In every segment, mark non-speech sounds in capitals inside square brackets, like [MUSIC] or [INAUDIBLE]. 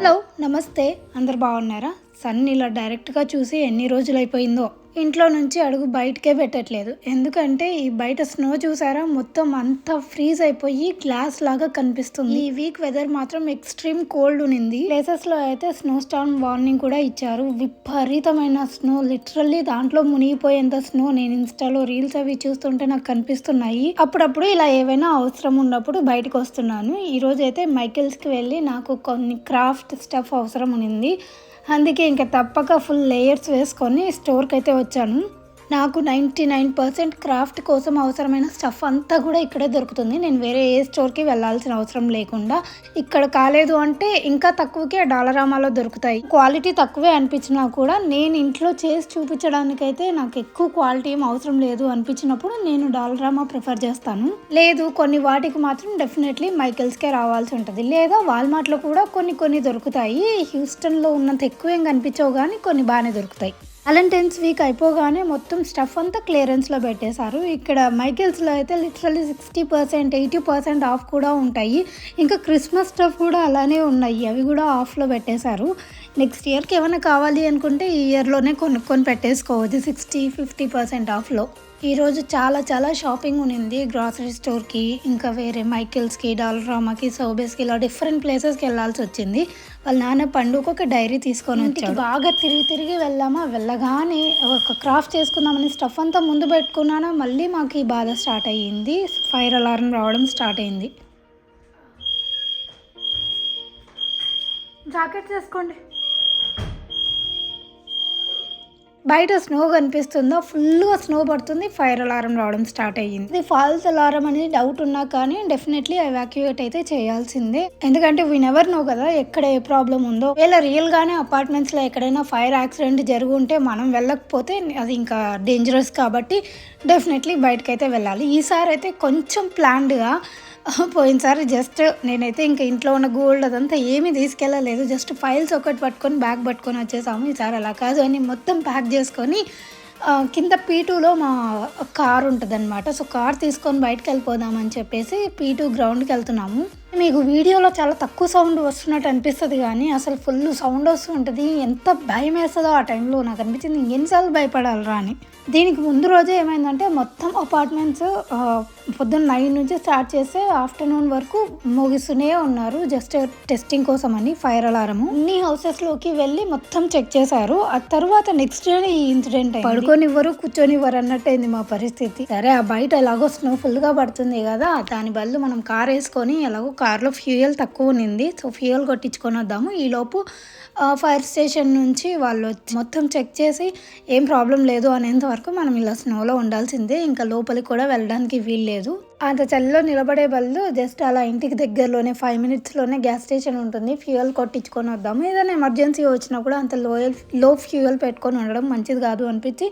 Hello నమస్తే. అందరు బాగున్నారా? సన్ ఇలా డైరెక్ట్గా చూసి ఎన్ని రోజులు అయిపోయిందో ఇంట్లో నుంచి అడుగు బయటకే పెట్టట్లేదు. ఎందుకంటే ఈ బయట స్నో చూసారా? మొత్తం అంతా ఫ్రీజ్ అయిపోయి గ్లాస్ లాగా కనిపిస్తుంది. ఈ వీక్ వెదర్ మాత్రం ఎక్స్ట్రీమ్ కోల్డ్ ఉనింది ప్లేసెస్లో అయితే స్నో స్టార్మ్ వార్నింగ్ కూడా ఇచ్చారు. విపరీతమైన స్నో లిటరల్లీ దాంట్లో మునిగిపోయేంత స్నో నేను ఇన్స్టాలో రీల్స్ అవి చూస్తుంటే నాకు కనిపిస్తున్నాయి. అప్పుడప్పుడు ఇలా ఏవైనా అవసరం ఉన్నప్పుడు బయటకు వస్తున్నాను. ఈ రోజు అయితే మైకిల్స్కి వెళ్ళి నాకు కొన్ని క్రాఫ్ట్ స్టఫ్ అవసరం ఉనింది అందుకే ఇంకా తప్పక ఫుల్ లేయర్స్ వేసుకొని స్టోర్కి అయితే వచ్చాను. నాకు నైంటీ నైన్ పర్సెంట్ క్రాఫ్ట్ కోసం అవసరమైన స్టఫ్ అంతా కూడా ఇక్కడే దొరుకుతుంది. నేను వేరే ఏ స్టోర్కి వెళ్ళాల్సిన అవసరం లేకుండా ఇక్కడ కాలేదు అంటే ఇంకా తక్కువకే డాలరామాలో దొరుకుతాయి. క్వాలిటీ తక్కువే అనిపించినా కూడా నేను ఇంట్లో చేసి చూపించడానికైతే నాకు ఎక్కువ క్వాలిటీ ఏం అవసరం లేదు అనిపించినప్పుడు నేను డాలరామా ప్రిఫర్ చేస్తాను. లేదు కొన్ని వాటికి మాత్రం డెఫినెట్లీ మైకిల్స్కే రావాల్సి ఉంటుంది. లేదా వాల్మార్ట్లో కూడా కొన్ని కొన్ని దొరుకుతాయి. హ్యూస్టన్లో ఉన్నంత ఎక్కువ ఏం కనిపించవు కానీ కొన్ని బాగానే దొరుకుతాయి. అలెంటెన్స్ వీక్ అయిపోగానే మొత్తం స్టఫ్ అంతా క్లియరెన్స్లో పెట్టేశారు. ఇక్కడ మైకిల్స్లో అయితే literally sixty percent eighty percent off కూడా ఉంటాయి. ఇంకా క్రిస్మస్ స్టఫ్ కూడా అలానే ఉన్నాయి. అవి కూడా ఆఫ్లో పెట్టేశారు. నెక్స్ట్ ఇయర్కి ఏమైనా కావాలి అనుకుంటే ఈ ఇయర్లోనే కొనుక్కొని పెట్టేసుకోవచ్చు. సిక్స్టీ ఫిఫ్టీ పర్సెంట్ ఆఫ్లో. ఈరోజు చాలా చాలా షాపింగ్ ఉన్నింది. గ్రాసరీ స్టోర్కి ఇంకా వేరే మైకిల్స్కి డాలరామాకి సోబేస్కి ఇలా డిఫరెంట్ ప్లేసెస్కి వెళ్ళాల్సి వచ్చింది. వాళ్ళ నాన్న పండుగ ఒక డైరీ తీసుకొని వచ్చాడు. బాగా తిరిగి తిరిగి వెళ్ళామా? వెళ్ళగానే ఒక క్రాఫ్ట్ చేసుకుందామని స్టఫ్ అంతా ముందు పెట్టుకున్నానా? మళ్ళీ మాకు ఈ బాధ స్టార్ట్ అయ్యింది. ఫైర్ అలారం రావడం స్టార్ట్ అయింది జాకెట్ చేసుకోండి. బయట స్నో కనిపిస్తుందో? ఫుల్గా స్నో పడుతుంది. ఫైర్ అలారం రావడం స్టార్ట్ అయ్యింది. ఇది ఫాల్స్ అలారం అనేది డౌట్ ఉన్నా కానీ డెఫినెట్లీ ఎవాక్యుయేట్ అయితే చేయాల్సిందే. ఎందుకంటే వీ నెవర్ నో కదా ఎక్కడ ఏ ప్రాబ్లం ఉందో. వీళ్ళ రియల్ గానే అపార్ట్మెంట్స్లో ఎక్కడైనా ఫైర్ యాక్సిడెంట్ జరుగు ఉంటే మనం వెళ్ళకపోతే అది ఇంకా డేంజరస్ కాబట్టి డెఫినెట్లీ బయటకైతే వెళ్ళాలి. ఈసారి అయితే కొంచెం ప్లాన్డ్గా పోయినసారి జస్ట్ నేనైతే ఇంకా ఇంట్లో ఉన్న గోల్డ్ అదంతా ఏమీ తీసుకెళ్ళలేదు. జస్ట్ ఫైల్స్ ఒకటి పట్టుకొని బ్యాగ్ పట్టుకొని వచ్చేసాము. ఈసారి అలా కాదు అని మొత్తం ప్యాక్ చేసుకొని కింద పీ టూలో మా కార్ ఉంటుందన్నమాట. సో కార్ తీసుకొని బయటకు వెళ్ళిపోదామని చెప్పేసి పీ టూ గ్రౌండ్కి వెళ్తున్నాము. మీకు వీడియోలో చాలా తక్కువ సౌండ్ వస్తున్నట్టు అనిపిస్తుంది కానీ అసలు ఫుల్ సౌండ్ వస్తుంటుంది ఎంత భయం వేస్తుందో ఆ టైంలో నాకు అనిపించింది. ఇంకెన్నిసార్లు భయపడాలరా అని. దీనికి ముందు రోజే ఏమైందంటే మొత్తం అపార్ట్మెంట్స్ పొద్దున్న నైన్ నుంచి స్టార్ట్ చేస్తే ఆఫ్టర్నూన్ వరకు ముగిస్తూనే ఉన్నారు. జస్ట్ టెస్టింగ్ కోసం అని ఫైర్ అలారము అన్ని హౌసెస్లోకి వెళ్ళి మొత్తం చెక్ చేశారు. ఆ తర్వాత నెక్స్ట్ డే ఈ ఇన్సిడెంట్ పడుకోనివ్వరు కూర్చొనివ్వరు అన్నట్టయింది మా పరిస్థితి. సరే ఆ బయట ఎలాగో స్నో ఫుల్గా పడుతుంది కదా. దాని బదులు మనం కార్ వేసుకొని ఎలాగో కార్లో ఫ్యూయల్ తక్కువ ఉన్నింది సో ఫ్యూయల్ కొట్టించుకొని వద్దాము. ఈ లోపు ఫైర్ స్టేషన్ నుంచి వాళ్ళు వచ్చి మొత్తం చెక్ చేసి ఏం ప్రాబ్లం లేదు అనేంత వరకు మనం ఇలా స్నోలో ఉండాల్సిందే. ఇంకా లోపలికి కూడా వెళ్ళడానికి వీలు లేదు. అంత చలిలో నిలబడే బదులు జస్ట్ అలా ఇంటికి దగ్గరలోనే ఫైవ్ మినిట్స్లోనే గ్యాస్ స్టేషన్ ఉంటుంది. ఫ్యూయల్ కొట్టించుకొని వద్దాము. ఏదైనా ఎమర్జెన్సీ వచ్చినా కూడా అంత లో లో ఫ్యూయల్ పెట్టుకొని ఉండడం మంచిది కాదు అనిపించి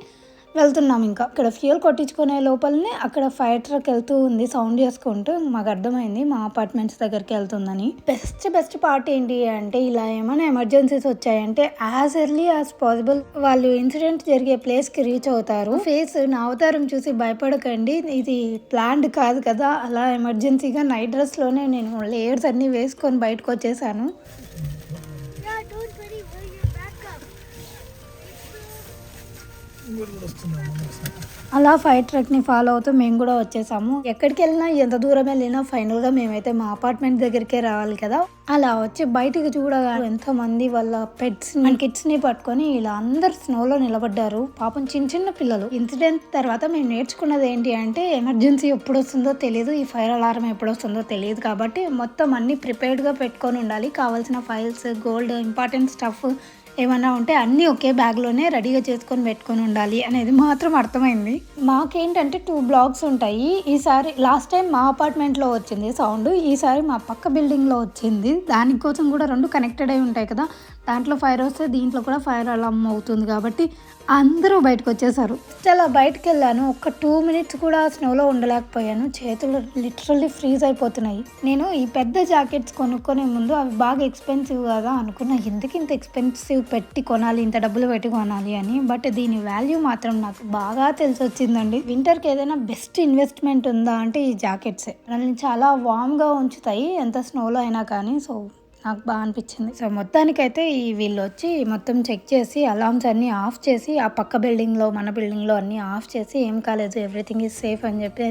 వెళ్తున్నాం ఇంకా. ఇక్కడ ఫ్యూయల్ కొట్టించుకునే లోపలనే అక్కడ ఫైర్ ట్రక్ వెళ్తూ ఉంది. సౌండ్ చేసుకుంటూ మాకు అర్థమైంది మా అపార్ట్మెంట్స్ దగ్గరికి వెళ్తుందని. బెస్ట్ బెస్ట్ పార్ట్ ఏంటి అంటే ఇలా ఏమైనా ఎమర్జెన్సీస్ వచ్చాయంటే యాజ్ ఎర్లీ యాజ్ పాసిబుల్ వాళ్ళు ఇన్సిడెంట్ జరిగే ప్లేస్కి రీచ్ అవుతారు. ఫేస్ నా అవతారం చూసి భయపడకండి. ఇది ప్లాన్డ్ కాదు కదా. అలా ఎమర్జెన్సీగా నైట్ డ్రెస్లోనే నేను లేయర్స్ అన్ని వేసుకొని బయటకు వచ్చేసాను. అలా ఫైర్ ట్రక్ని ఫాలో అవుతూ మేము కూడా వచ్చేసాము. ఎక్కడికి వెళ్ళినా ఎంత దూరం వెళ్ళినా ఫైనల్గా మేమైతే మా అపార్ట్మెంట్ దగ్గరికే రావాలి కదా. అలా వచ్చి బయటికి చూడగా ఎంతో మంది వాళ్ళ పెట్స్ కిడ్స్ని పట్టుకొని ఇలా అందరు స్నోలో నిలబడ్డారు. పాపం చిన్న చిన్న పిల్లలు. ఇన్సిడెంట్ తర్వాత మేము నేర్చుకున్నది ఏంటి అంటే ఎమర్జెన్సీ ఎప్పుడు వస్తుందో తెలియదు. ఈ ఫైర్ అలారం ఎప్పుడు వస్తుందో తెలియదు కాబట్టి మొత్తం అన్ని ప్రిపేర్డ్గా పెట్టుకొని ఉండాలి. కావాల్సిన ఫైల్స్ గోల్డ్ ఇంపార్టెంట్ స్టఫ్ ఏమైనా ఉంటే అన్నీ ఒకే బ్యాగ్లోనే రెడీగా చేసుకొని పెట్టుకొని ఉండాలి అనేది మాత్రం అర్థమైంది. మాకేంటంటే టూ బ్లాగ్స్ ఉంటాయి. ఈసారి లాస్ట్ టైం మా అపార్ట్మెంట్లో వచ్చింది సౌండ్ ఈసారి మా పక్క బిల్డింగ్లో వచ్చింది. దానికోసం కూడా రెండు కనెక్టెడ్ అయి ఉంటాయి కదా. దాంట్లో ఫైర్ వస్తే దీంట్లో కూడా ఫైర్ అలారం అవుతుంది కాబట్టి అందరూ బయటకు వచ్చేసారు చాలా బయటకు వెళ్ళాను ఒక టూ మినిట్స్ కూడా స్నోలో ఉండలేకపోయాను. చేతులు లిటరల్లీ ఫ్రీజ్ అయిపోతున్నాయి. నేను ఈ పెద్ద జాకెట్స్ కొనుక్కునే ముందు అవి బాగా ఎక్స్పెన్సివ్ కదా అనుకున్నా. ఎందుకు ఇంత ఎక్స్పెన్సివ్ పెట్టి కొనాలి? ఇంత డబ్బులు పెట్టి కొనాలి అని. బట్ దీని వాల్యూ మాత్రం నాకు బాగా తెలిసి వచ్చిందండి వింటర్కి ఏదైనా బెస్ట్ ఇన్వెస్ట్మెంట్ ఉందా అంటే ఈ జాకెట్సే. మనల్ని చాలా వామ్గా ఉంచుతాయి. ఎంత స్నోలో అయినా కానీ. సో నాకు బాగా అనిపించింది. సో మొత్తానికైతే ఈ వీళ్ళు వచ్చి మొత్తం చెక్ చేసి అలామ్స్ అన్నీ ఆఫ్ చేసి ఆ పక్క బిల్డింగ్లో మన బిల్డింగ్లో అన్నీ ఆఫ్ చేసి ఏం కాలేదు ఎవ్రీథింగ్ ఈజ్ సేఫ్ అని చెప్పి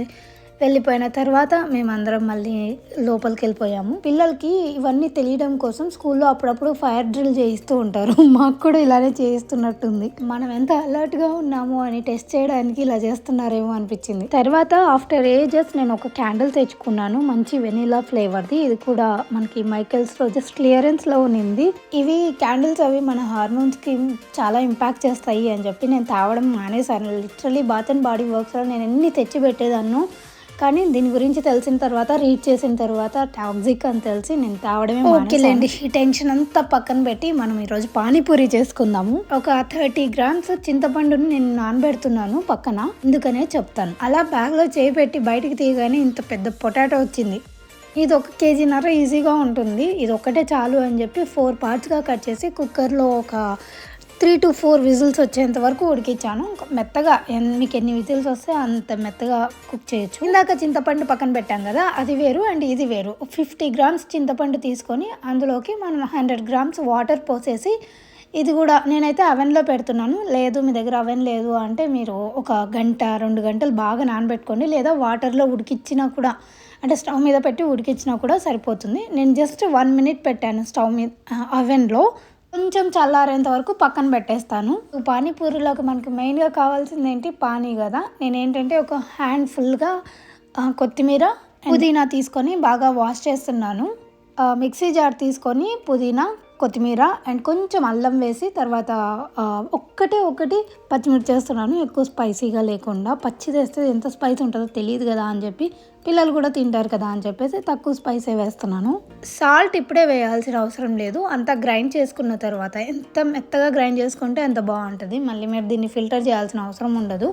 వెళ్ళిపోయిన తర్వాత మేమందరం మళ్ళీ లోపలికి వెళ్ళిపోయాము పిల్లలకి ఇవన్నీ తెలియడం కోసం స్కూల్లో అప్పుడప్పుడు ఫైర్ డ్రిల్ చేయిస్తూ ఉంటారు. [LAUGHS] మాకు కూడా ఇలానే చేయిస్తున్నట్టుంది. మనం ఎంత అలర్ట్గా ఉన్నాము అని టెస్ట్ చేయడానికి ఇలా చేస్తున్నారేమో అనిపించింది. తర్వాత ఆఫ్టర్ ఏజెస్ నేను ఒక క్యాండిల్ తెచ్చుకున్నాను. మంచి వెనీలా ఫ్లేవర్ది. ఇది కూడా మనకి మైకెల్స్లో జస్ట్ క్లియరెన్స్లో ఉన్నింది. ఇవి క్యాండిల్స్ అవి మన హార్మోన్స్కి చాలా ఇంపాక్ట్ చేస్తాయి అని చెప్పి నేను తావడం మానేశాను. లిటరలీ బాత్ అండ్ బాడీ వర్క్స్లో నేను ఎన్ని తెచ్చి పెట్టేదాన్ను కానీ దీని గురించి తెలిసిన తర్వాత రీడ్ చేసిన తర్వాత టాక్సిక్ అని తెలిసి నేను తావడమే ఓకేలేండి ఈ టెన్షన్ అంతా పక్కన పెట్టి మనం ఈరోజు పానీపూరి చేసుకుందాము. ఒక థర్టీ గ్రామ్స్ చింతపండుని నేను నానబెడుతున్నాను పక్కన. అందుకనే చెప్తాను. అలా బ్యాగ్లో చేయి పెట్టి బయటికి తీయగానే ఇంత పెద్ద పొటాటో వచ్చింది. ఇది ఒక కేజీన్నర ఈజీగా ఉంటుంది. ఇది ఒక్కటే చాలు అని చెప్పి ఫోర్ పార్ట్స్గా కట్ చేసి కుక్కర్లో ఒక త్రీ టు ఫోర్ విజిల్స్ వచ్చేంత వరకు ఉడికించాను మెత్తగా మీకు ఎన్ని విజిల్స్ వస్తే అంత మెత్తగా కుక్ చేయొచ్చు. ఇందాక చింతపండు పక్కన పెట్టాం కదా అది వేరు అండ్ ఇది వేరు. ఫిఫ్టీ గ్రామ్స్ చింతపండు తీసుకొని అందులోకి మనం హండ్రెడ్ గ్రామ్స్ వాటర్ పోసేసి ఇది కూడా నేనైతే అవెన్లో పెడుతున్నాను. లేదు మీ దగ్గర అవెన్ లేదు అంటే మీరు ఒక గంట రెండు గంటలు బాగా నానబెట్టుకోండి. లేదా వాటర్లో ఉడికిచ్చినా కూడా అంటే స్టవ్ మీద పెట్టి ఉడికించినా కూడా సరిపోతుంది. నేను జస్ట్ వన్ మినిట్ పెట్టాను స్టవ్ మీద అవెన్లో. కొంచెం చల్లారేంత వరకు పక్కన పెట్టేస్తాను. పానీపూరిలోకి మనకి మెయిన్గా కావాల్సింది ఏంటి? పానీ కదా. నేను ఏంటంటే ఒక హ్యాండ్ ఫుల్గా కొత్తిమీర పుదీనా తీసుకొని బాగా వాష్ చేస్తున్నాను. మిక్సీ జార్ తీసుకొని పుదీనా కొత్తిమీర అండ్ కొంచెం అల్లం వేసి తర్వాత ఒక్కటే ఒకటి పచ్చిమిర్చి చేస్తున్నాను. ఎక్కువ స్పైసీగా లేకుండా పచ్చి చేస్తే ఎంత స్పైసీ ఉంటుందో తెలియదు కదా అని చెప్పి పిల్లలు కూడా తింటారు కదా అని చెప్పేసి తక్కువ స్పైసే వేస్తున్నాను. సాల్ట్ ఇప్పుడే వేయాల్సిన అవసరం లేదు. అంత గ్రైండ్ చేసుకున్న తర్వాత ఎంత మెత్తగా గ్రైండ్ చేసుకుంటే అంత బాగుంటుంది. మళ్ళీ మీరు దీన్ని ఫిల్టర్ చేయాల్సిన అవసరం ఉండదు.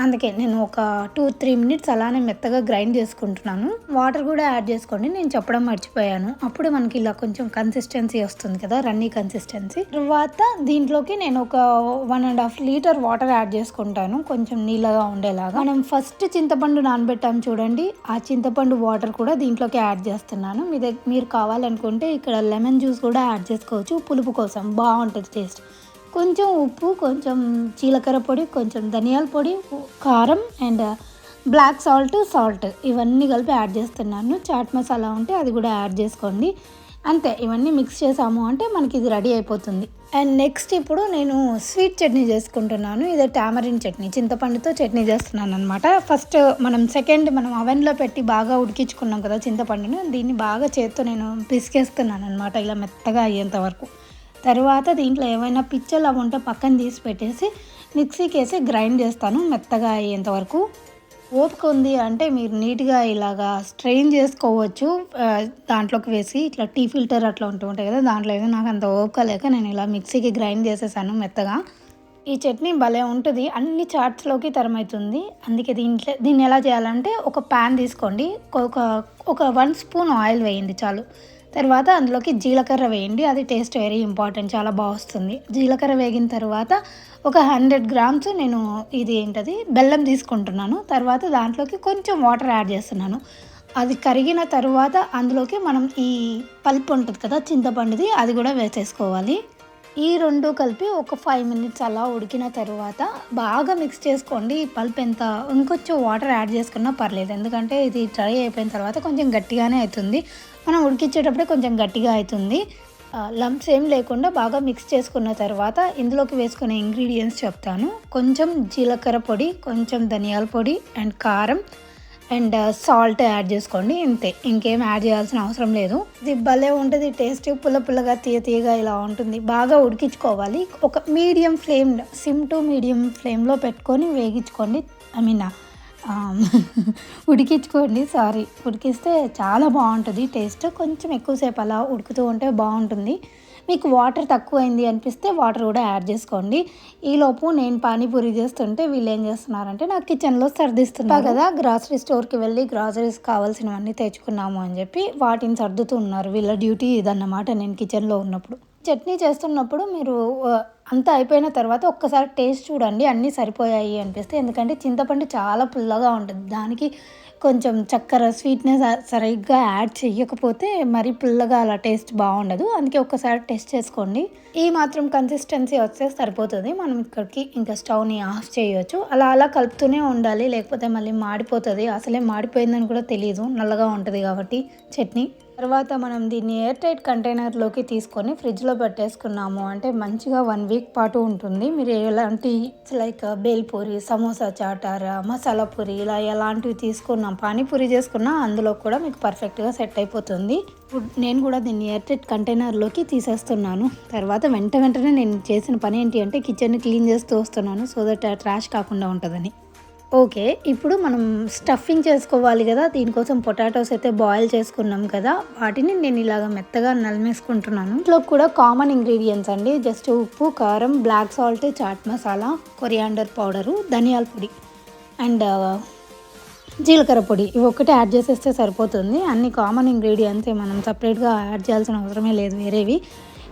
అందుకే నేను ఒక టూ త్రీ మినిట్స్ అలానే మెత్తగా గ్రైండ్ చేసుకుంటున్నాను. వాటర్ కూడా యాడ్ చేసుకోండి నేను చెప్పడం మర్చిపోయాను. అప్పుడు మనకి ఇలా కొంచెం కన్సిస్టెన్సీ వస్తుంది కదా రన్నీ కన్సిస్టెన్సీ తర్వాత దీంట్లోకి నేను ఒక one and half litre water add చేసుకుంటాను కొంచెం నీళ్ళగా ఉండేలాగా. మనం ఫస్ట్ చింతపండు నానబెట్టాం చూడండి ఆ చింతపండు వాటర్ కూడా దీంట్లోకి యాడ్ చేస్తున్నాను. మీ దగ్గర మీరు కావాలనుకుంటే ఇక్కడ లెమన్ జ్యూస్ కూడా యాడ్ చేసుకోవచ్చు పులుపు కోసం. బాగుంటుంది టేస్ట్ కొంచెం ఉప్పు కొంచెం జీలకర్ర పొడి కొంచెం ధనియాల పొడి కారం అండ్ బ్లాక్ సాల్ట్ సాల్ట్. ఇవన్నీ కలిపి యాడ్ చేస్తున్నాను. చాట్ మసాలా ఉంటే అది కూడా యాడ్ చేసుకోండి. అంతే ఇవన్నీ మిక్స్ చేసాము అంటే మనకి ఇది రెడీ అయిపోతుంది. అండ్ నెక్స్ట్ ఇప్పుడు నేను స్వీట్ చట్నీ చేసుకుంటున్నాను. ఇదే టామరిన్ చట్నీ చింతపండుతో చట్నీ చేస్తున్నాను అనమాట ఫస్ట్ మనం సెకండ్ మనం అవెన్లో పెట్టి బాగా ఉడికించుకున్నాం కదా చింతపండును దీన్ని బాగా చేత్తో నేను పిసికేస్తున్నాను అనమాట ఇలా మెత్తగా అయ్యేంత వరకు. తర్వాత దీంట్లో ఏమైనా పిచ్చలు అవి ఉంటే పక్కన తీసి పెట్టేసి మిక్సీకి వేసి గ్రైండ్ చేస్తాను మెత్తగా అయ్యేంత వరకు. ఓపిక ఉంది అంటే మీరు నీట్గా ఇలాగా స్ట్రెయిన్ చేసుకోవచ్చు. దాంట్లోకి వేసి ఇట్లా టీ ఫిల్టర్ అట్లా ఉంటూ ఉంటాయి కదా దాంట్లో అయితే నాకు అంత ఓపిక లేక నేను ఇలా మిక్సీకి గ్రైండ్ చేసేసాను మెత్తగా. ఈ చట్నీ భలే ఉంటుంది అన్ని చాట్స్లోకి తరమవుతుంది అందుకే దీంట్లో దీన్ని ఎలా చేయాలంటే ఒక ప్యాన్ తీసుకోండి. ఒక ఒక వన్ స్పూన్ ఆయిల్ వేయండి చాలు. తర్వాత అందులోకి జీలకర్ర వేయండి. అది టేస్ట్ వెరీ ఇంపార్టెంట్ చాలా బాగుస్తుంది జీలకర్ర వేగిన తర్వాత ఒక హండ్రెడ్ గ్రామ్స్ నేను ఇది ఏంటది బెల్లం తీసుకుంటున్నాను. తర్వాత దాంట్లోకి కొంచెం వాటర్ యాడ్ చేస్తున్నాను. అది కరిగిన తర్వాత అందులోకి మనం ఈ పల్పు ఉంటుంది కదా చింతపండుది అది కూడా వేసేసుకోవాలి. ఈ రెండు కలిపి ఒక ఫైవ్ మినిట్స్ అలా ఉడికిన తర్వాత బాగా మిక్స్ చేసుకోండి. ఈ పల్ప్ ఎంత ఇంకొంచెం వాటర్ యాడ్ చేసుకున్నా పర్లేదు. ఎందుకంటే ఇది డ్రై అయిపోయిన తర్వాత కొంచెం గట్టిగానే అవుతుంది. మనం ఉడికించేటప్పుడే కొంచెం గట్టిగా అవుతుంది. లంప్స్ ఏం లేకుండా బాగా మిక్స్ చేసుకున్న తర్వాత ఇందులోకి వేసుకునే ఇంగ్రీడియంట్స్ చెప్తాను. కొంచెం జీలకర్ర పొడి కొంచెం ధనియాల పొడి అండ్ కారం. అండ్ uh, సాల్ట్ యాడ్ చేసుకోండి ఇంతే. ఇంకేం యాడ్ చేయాల్సిన అవసరం లేదు. ఇది భలే ఉంటుంది టేస్ట్ పుల్ల పుల్లగా తీయ తీయగా ఇలా ఉంటుంది. బాగా ఉడికించుకోవాలి. ఒక medium flame sim to medium ఫ్లేమ్లో పెట్టుకొని వేగించుకోండి. ఐ మీన్ uh, um, [LAUGHS] ఉడికించుకోండి సారీ ఉడికిస్తే చాలా బాగుంటుంది టేస్ట్ కొంచెం ఎక్కువసేపు అలా ఉడుకుతూ ఉంటే బాగుంటుంది. మీకు వాటర్ తక్కువైంది అనిపిస్తే వాటర్ కూడా యాడ్ చేసుకోండి. ఈలోపు నేను పానీపూరి చేస్తుంటే వీళ్ళు ఏం చేస్తున్నారంటే నాకు కిచెన్లో సర్దిస్తున్నారు. కదా గ్రాసరీ స్టోర్కి వెళ్ళి గ్రాసరీస్ కావాల్సినవన్నీ తెచ్చుకున్నాము అని చెప్పి వాటిని సర్దుతూ ఉన్నారు. వీళ్ళ డ్యూటీ ఇదన్నమాట నేను కిచెన్లో ఉన్నప్పుడు. చట్నీ చేస్తున్నప్పుడు మీరు అంతా అయిపోయిన తర్వాత ఒక్కసారి టేస్ట్ చూడండి అన్నీ సరిపోయాయి అనిపిస్తే. ఎందుకంటే చింతపండు చాలా పుల్లగా ఉంటుంది. దానికి కొంచెం చక్కెర స్వీట్నెస్ సరిగ్గా యాడ్ చేయకపోతే మరి పుల్లగా అలా టేస్ట్ బాగుండదు. అందుకే ఒక్కసారి టెస్ట్ చేసుకోండి. ఈ మాత్రం కన్సిస్టెన్సీ వస్తే సరిపోతుంది. మనం ఇక్కడికి ఇంకా స్టవ్ని ఆఫ్ చేయొచ్చు. అలా అలా కలుపుతూనే ఉండాలి. లేకపోతే మళ్ళీ మాడిపోతుంది. అసలే మాడిపోయిందని కూడా తెలియదు నల్లగా ఉంటుంది కాబట్టి చట్నీ. తర్వాత మనం దీన్ని ఎయిర్ టైట్ కంటైనర్లోకి తీసుకొని ఫ్రిడ్జ్లో పెట్టేసుకున్నాము. అంటే మంచిగా వన్ వీక్ పాటు ఉంటుంది. మీరు ఎలాంటి లైక్ బేల్పూరి సమోసా చాటార మసాలా పూరి ఇలా ఎలాంటివి తీసుకున్నాం పానీపూరి చేసుకున్నా అందులో కూడా మీకు పర్ఫెక్ట్గా సెట్ అయిపోతుంది. నేను కూడా దీన్ని ఎయిర్ టైట్ కంటైనర్లోకి తీసేస్తున్నాను. తర్వాత వెంట వెంటనే నేను చేసిన పని ఏంటి అంటే కిచెన్ని క్లీన్ చేస్తూ వస్తున్నాను. సో దట్ ట్రాష్ కాకుండా ఉంటుందని. ఓకే ఇప్పుడు మనం స్టఫింగ్ చేసుకోవాలి కదా దీనికోసం పొటాటోస్ అయితే బాయిల్ చేసుకున్నాం కదా వాటిని నేను ఇలాగ మెత్తగా నలిమేసుకుంటున్నాను. ఇంట్లో కూడా కామన్ ఇంగ్రీడియంట్స్ అండి జస్ట్ ఉప్పు కారం black salt chaat masala coriander powder ధనియాల పొడి అండ్ జీలకర్ర పొడి. ఇవి ఒక్కటే యాడ్ చేసేస్తే సరిపోతుంది. అన్ని కామన్ ఇంగ్రీడియంట్స్ మనం సపరేట్గా యాడ్ చేయాల్సిన అవసరమే లేదు వేరేవి.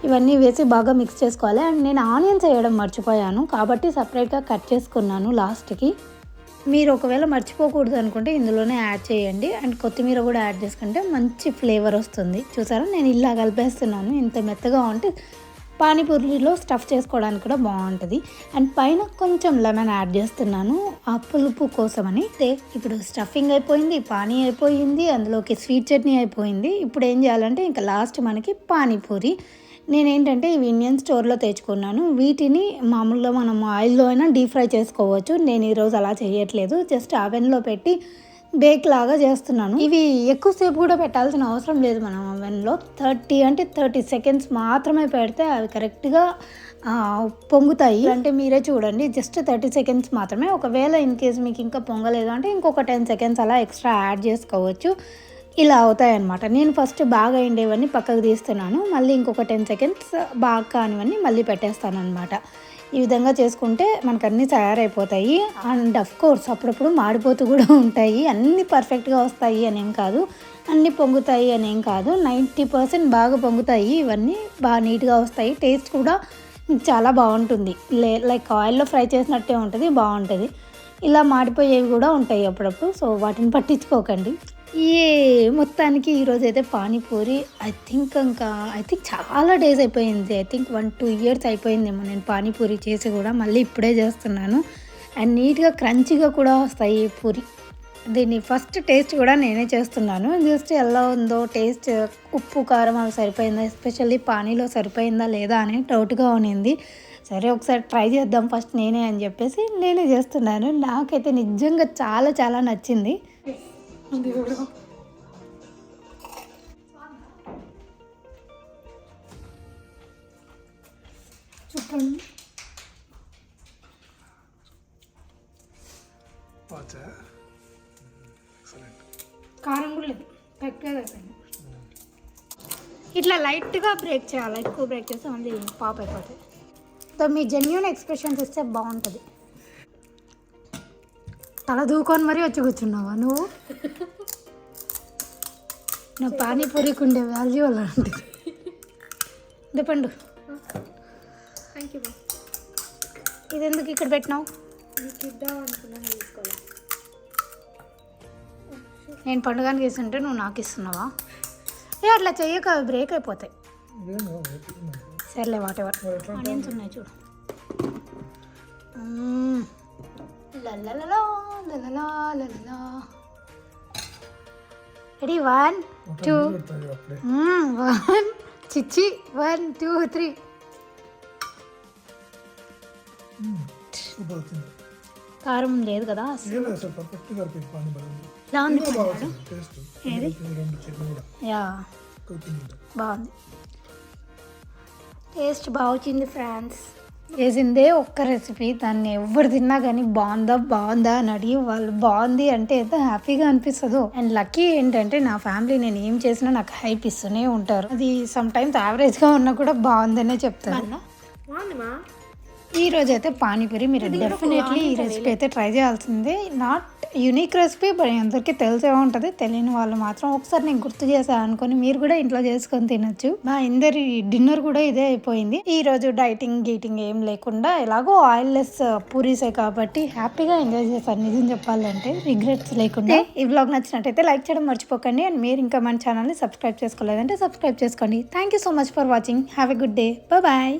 ఇవన్నీ వేసి బాగా మిక్స్ చేసుకోవాలి. అండ్ నేను ఆనియన్స్ వేయడం మర్చిపోయాను కాబట్టి సపరేట్గా కట్ చేసుకున్నాను లాస్ట్కి. మీరు ఒకవేళ మర్చిపోకూడదు అనుకుంటే ఇందులోనే యాడ్ చేయండి. అండ్ కొత్తిమీర కూడా యాడ్ చేసుకుంటే మంచి ఫ్లేవర్ వస్తుంది. చూసారా? నేను ఇలా కలిపేస్తున్నాను. ఇంత మెత్తగా ఉంటే పానీపూరిలో స్టఫ్ చేసుకోవడానికి కూడా బాగుంటుంది. అండ్ పైన కొంచెం లెమన్ యాడ్ చేస్తున్నాను. ఆ పులుపు కోసమని. అయితే ఇప్పుడు స్టఫింగ్ అయిపోయింది పానీ అయిపోయింది అందులోకి స్వీట్ చట్నీ అయిపోయింది. ఇప్పుడు ఏం చేయాలంటే ఇంకా లాస్ట్ మనకి పానీపూరి. నేనేంటంటే ఇవి ఇండియన్ స్టోర్లో తెచ్చుకున్నాను. వీటిని మామూలుగా మనం ఆయిల్లో అయినా డీప్ ఫ్రై చేసుకోవచ్చు. నేను ఈరోజు అలా చేయట్లేదు. జస్ట్ అవెన్లో పెట్టి బేక్ లాగా చేస్తున్నాను. ఇవి ఎక్కువసేపు కూడా పెట్టాల్సిన అవసరం లేదు మనం అవెన్లో థర్టీ అంటే థర్టీ సెకండ్స్ మాత్రమే పెడితే అవి కరెక్ట్గా పొంగుతాయి. అంటే మీరే చూడండి. జస్ట్ థర్టీ సెకండ్స్ మాత్రమే. ఒకవేళ ఇన్ కేస్ మీకు ఇంకా పొంగలేదు అంటే ఇంకొక టెన్ సెకండ్స్ అలా ఎక్స్ట్రా యాడ్ చేసుకోవచ్చు. ఇలా అవుతాయి అన్నమాట నేను ఫస్ట్ బాగా అయిండేవన్నీ పక్కకు తీస్తున్నాను. మళ్ళీ ఇంకొక టెన్ సెకండ్స్ బాగా కానివన్నీ మళ్ళీ పెట్టేస్తాను అనమాట ఈ విధంగా చేసుకుంటే మనకు అన్నీ తయారైపోతాయి. అండ్ అఫ్ కోర్స్ అప్పుడప్పుడు మాడిపోతూ కూడా ఉంటాయి. అన్నీ పర్ఫెక్ట్గా వస్తాయి అనేం కాదు. అన్నీ పొంగుతాయి అనేం కాదు. నైంటీ పర్సెంట్ బాగా పొంగుతాయి. ఇవన్నీ బాగా నీట్గా వస్తాయి. టేస్ట్ కూడా చాలా బాగుంటుంది. లే లైక్ ఆయిల్లో ఫ్రై చేసినట్టే ఉంటుంది బాగుంటుంది. ఇలా మాడిపోయేవి కూడా ఉంటాయి అప్పుడప్పుడు. సో వాటిని పట్టించుకోకండి. ఏ మొత్తానికి ఈరోజు అయితే పానీపూరి ఐ థింక్ ఇంకా ఐ థింక్ చాలా డేస్ అయిపోయింది. I think one two years అయిపోయిందేమో నేను పానీపూరి చేసి కూడా మళ్ళీ ఇప్పుడే చేస్తున్నాను. అండ్ నీట్గా క్రంచిగా కూడా వస్తాయి ఈ పూరి. దీన్ని ఫస్ట్ టేస్ట్ కూడా నేనే చేస్తున్నాను. జస్ట్ ఎలా ఉందో టేస్ట్ ఉప్పు కారం అవి సరిపోయిందా? ఎస్పెషల్లీ పానీలో సరిపోయిందా లేదా అని డౌట్గా ఉన్నింది. సరే ఒకసారి ట్రై చేద్దాం ఫస్ట్ నేనే అని చెప్పేసి నేనే చేస్తున్నాను. నాకైతే నిజంగా చాలా చాలా నచ్చింది. చెప్పండి వాచా ఎక్సలెంట్ కారం కూడా లేదు కరెక్ట్గా అయిపోయింది ఇట్లా లైట్గా బ్రేక్ చేయాలి ఎక్కువ బ్రేక్ చేస్తే మళ్ళీ పాప్ అయిపోతుంది సో మీ జెన్యున్ ఎక్స్ప్రెషన్స్ ఇస్తే బాగుంటుంది. తల దూకొని మరీ వచ్చి కూర్చున్నావా నువ్వు? నా పానీపూరికి ఉండే వాల్యూ అలాంటిది. చెప్పండు థ్యాంక్ యూ ఇది ఎందుకు ఇక్కడ పెట్టినావు? నేను పండుగని తీసుంటే నువ్వు నాకు ఇస్తున్నావా? ఏ అట్లా చెయ్యక బ్రేక్ అయిపోతాయి. సర్లే వాట్ ఎవర్ ఆనియన్స్ ఉన్నాయి చూడు. మ్మ్. రెడీ వన్ టూ వన్ చిచ్చి వన్ టూ త్రీ కారం లేదు కదా. బాగుంది టేస్ట్ బాగుంది టేస్ట్ బాగా వచ్చింది ఫ్రాన్స్ చేసిందే ఒక్క రెసిపీ. దాన్ని ఎవరు తిన్నా కానీ బాగుందా బాగుందా అని అడిగి వాళ్ళు బాగుంది అంటే ఎంత హ్యాపీగా అనిపిస్తుందో. అండ్ లక్కీ ఏంటంటే నా ఫ్యామిలీ నేను ఏం చేసినా నాకు హైప్ ఇస్తూనే ఉంటారు. అది సమ్ టైమ్స్ యావరేజ్గా ఉన్నా కూడా బాగుందనే బాగుందమ్మా. ఈ రోజు అయితే పానీపూరి మీరు డెఫినెట్లీ ఈ రెసిపీ అయితే ట్రై చేయాల్సిందే. నాట్ యూనిక్ రెసిపీ మరి అందరికీ తెలిసే ఉంటుంది. తెలియని వాళ్ళు మాత్రం ఒకసారి నేను గుర్తు చేశాను అనుకొని మీరు కూడా ఇంట్లో చేసుకొని తినొచ్చు. మా అందరి డిన్నర్ కూడా ఇదే అయిపోయింది. ఈ రోజు డైటింగ్ గీటింగ్ ఏం లేకుండా ఎలాగో ఆయిల్ లెస్ పూరీసే కాబట్టి హ్యాపీగా ఎంజాయ్ చేశాను. నిజం చెప్పాలంటే రిగ్రెట్స్ లేకుండా. ఈ బ్లాగ్ నచ్చినట్టయితే లైక్ చేయడం మర్చిపోకండి. అండ్ మీరు ఇంకా మన ఛానల్ని సబ్స్క్రైబ్ చేసుకోలేదంటే సబ్స్క్రైబ్ చేసుకోండి. Thank you so much for watching have a good day bye